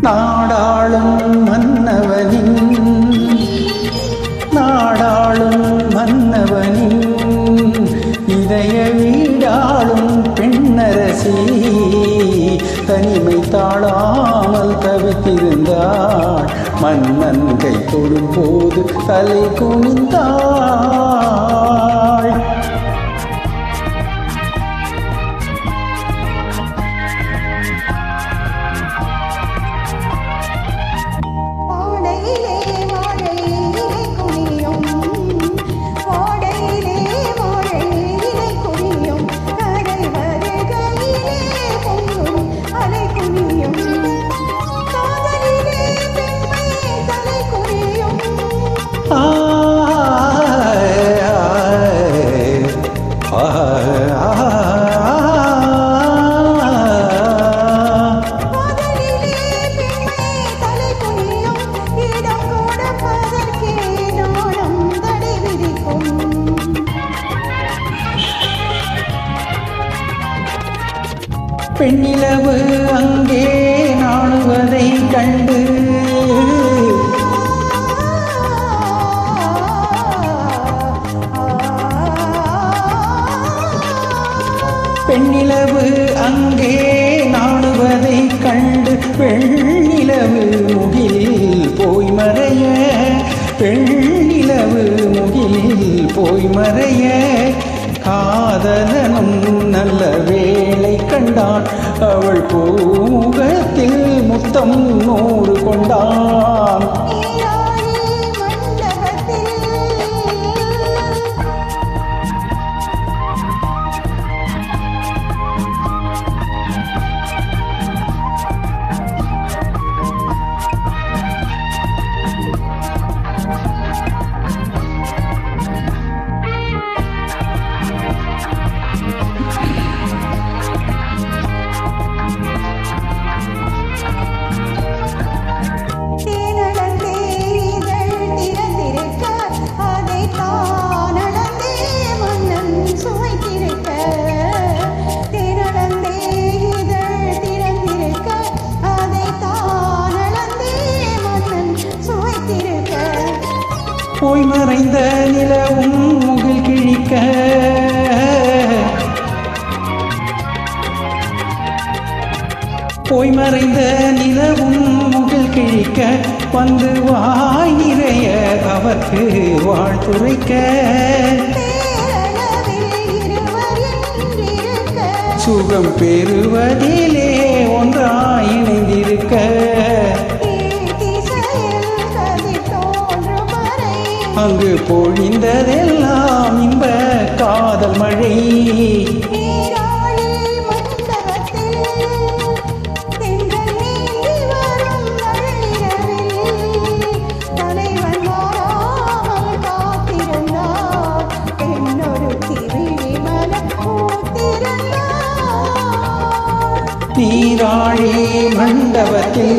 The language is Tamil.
நாடாளும் மன்னவனின் நாடாளும் மன்னவனின் இதய வீடாளும் பெண்ணரசி தனிமை தாழாமல் தவித்திருந்தாள். மன்னன் கை தொடும் போது தலை குனிந்தாள். பெண்ணிலவு அங்கே நாணுவதை கண்டு. பெண்ணிலவு அங்கே நாணுவதை கண்டு. பெண்ணிலவு முகிலில் போய் மறைய. பெண்ணிலவு முகிலில் போய் மறைய. காதலனும் நல்லவே கண்டான் அவள் பூமுகத்தில் முத்தம் நூறு போய் மறைந்த நிலவும் முகில் கிழிக்க. போய் மறைந்த நிலவும் முகில் கிழிக்க வந்து வாய் நிறைய அவர்க்கு வாழ்த்துரைக்க சுகம் பெறுவதிலே பொழிந்ததெல்லாம் இன்ப காதல் மழை. நீராழி மண்டபத்தில்